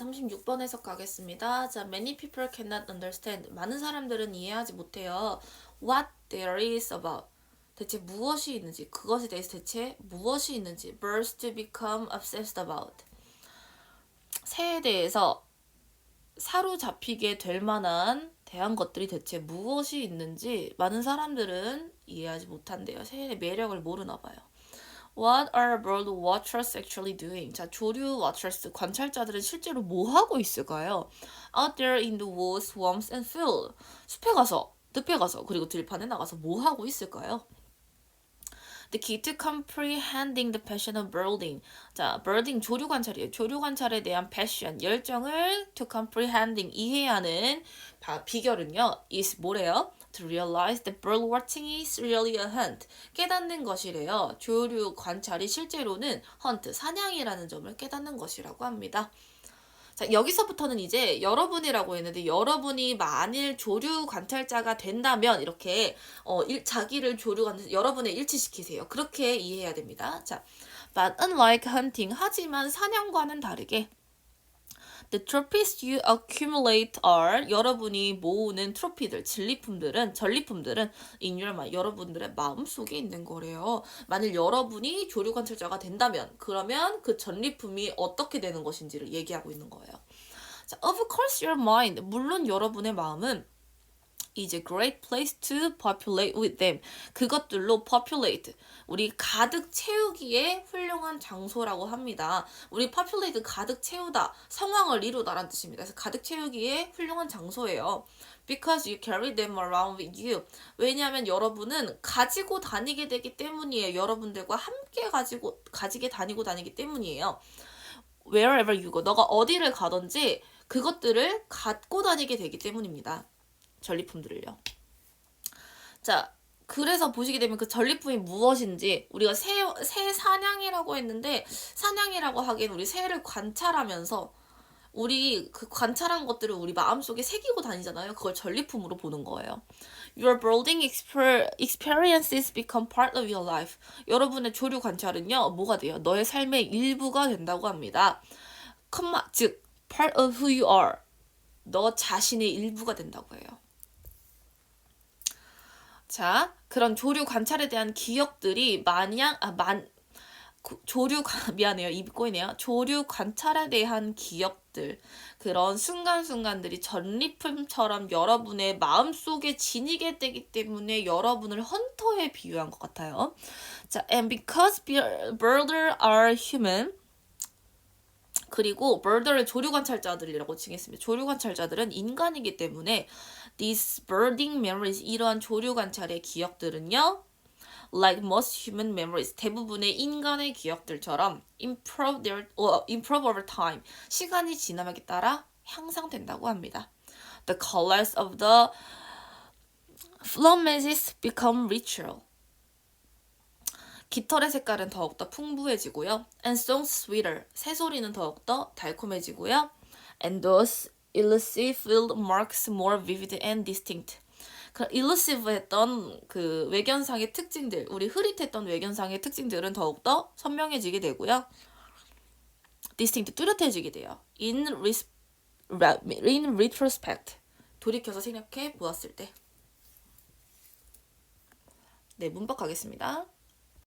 36번 해석 가겠습니다. 자, many people cannot understand. 많은 사람들은 이해하지 못해요. What there is about. 대체 무엇이 있는지, 그것에 대해서 대체 무엇이 있는지. Birds to become obsessed about. 새에 대해서 사로잡히게 될 만한 대한 것들이 대체 무엇이 있는지 많은 사람들은 이해하지 못한대요. 새의 매력을 모르나 봐요. What are bird watchers actually doing? 자, 조류 watchers 관찰자들은 실제로 뭐 하고 있을까요? Out there in the woods, swamps and field. 숲에 가서, 늪에 가서, 그리고 들판에 나가서 뭐 하고 있을까요? The key to comprehending the passion of birding. 자, birding 조류 관찰이에요. 조류 관찰에 대한 passion, 열정을 to comprehending 이해하는 바, 비결은요. is 뭐래요? To realize that bird watching is really a hunt. 깨닫는 것이래요. 조류 관찰이 실제로는 hunt, 사냥이라는 점을 깨닫는 것이라고 합니다. 자, 여기서부터는 이제 여러분이라고 했는데 여러분이 만일 조류 관찰자가 된다면 이렇게 어, 일, 자기를 조류 관찰 여러분에 일치시키세요. 그렇게 이해해야 됩니다. 자, but unlike hunting 하지만 사냥과는 다르게 The trophies you accumulate are 여러분이 모으는 트로피들, 진리품들은 전리품들은 in your mind 여러분들의 마음 속에 있는 거래요. 만일 여러분이 조류 관찰자가 된다면 그러면 그 전리품이 어떻게 되는 것인지를 얘기하고 있는 거예요. 자, of course your mind 물론 여러분의 마음은 is a great place to populate with them. 그것들로 populate. 우리 가득 채우기에 훌륭한 장소라고 합니다. 우리 populate 가득 채우다, 상황을 이루다라는 뜻입니다. 그래서 가득 채우기에 훌륭한 장소예요. Because you carry them around with you. 왜냐하면 여러분은 가지고 다니게 되기 때문이에요. 여러분들과 함께 가지고 가지게 다니고 다니기 때문이에요. Wherever you go. 너가 어디를 가든지 그것들을 갖고 다니게 되기 때문입니다. 전리품들을요. 자, 그래서 보시게 되면 그 전리품이 무엇인지 우리가 새, 새 사냥이라고 했는데 사냥이라고 하기엔 우리 새를 관찰하면서 우리 그 관찰한 것들을 우리 마음속에 새기고 다니잖아요. 그걸 전리품으로 보는 거예요. Your exper- experiences become part of your life. 여러분의 조류 관찰은요, 뭐가 돼요? 너의 삶의 일부가 된다고 합니다. 컴마, 즉, part of who you are. 너 자신의 일부가 된다고 해요. 자, 그런 조류 관찰에 대한 기억들이 마냥 아, 만 고- 조류 관- 미안해요. 입 꼬이네요. 조류 관찰에 대한 기억들. 그런 순간순간들이 전리품처럼 여러분의 마음속에 지니게 되기 때문에 여러분을 헌터에 비유한 것 같아요. 자 and because birds are human 그리고 birder를 조류 관찰자들이라고 칭했습니다. 조류 관찰자들은 인간이기 때문에 these birding memories 이러한 조류 관찰의 기억들은요. like most human memories 대부분의 인간의 기억들처럼 improve their 어, improve over time 시간이 지남에 따라 향상된다고 합니다. The colors of the flumages become richer. 깃털의 색깔은 더욱더 풍부해지고요. And songs sweeter. 새소리는 더욱더 달콤해지고요. And those elusive field marks more vivid and distinct. 그 elusive했던 그 외견상의 특징들, 우리 흐릿했던 외견상의 특징들은 더욱더 선명해지게 되고요. distinct 뚜렷해지게 돼요. In, res, in retrospect 돌이켜서 생각해 보았을 때. 네, 문법 가겠습니다.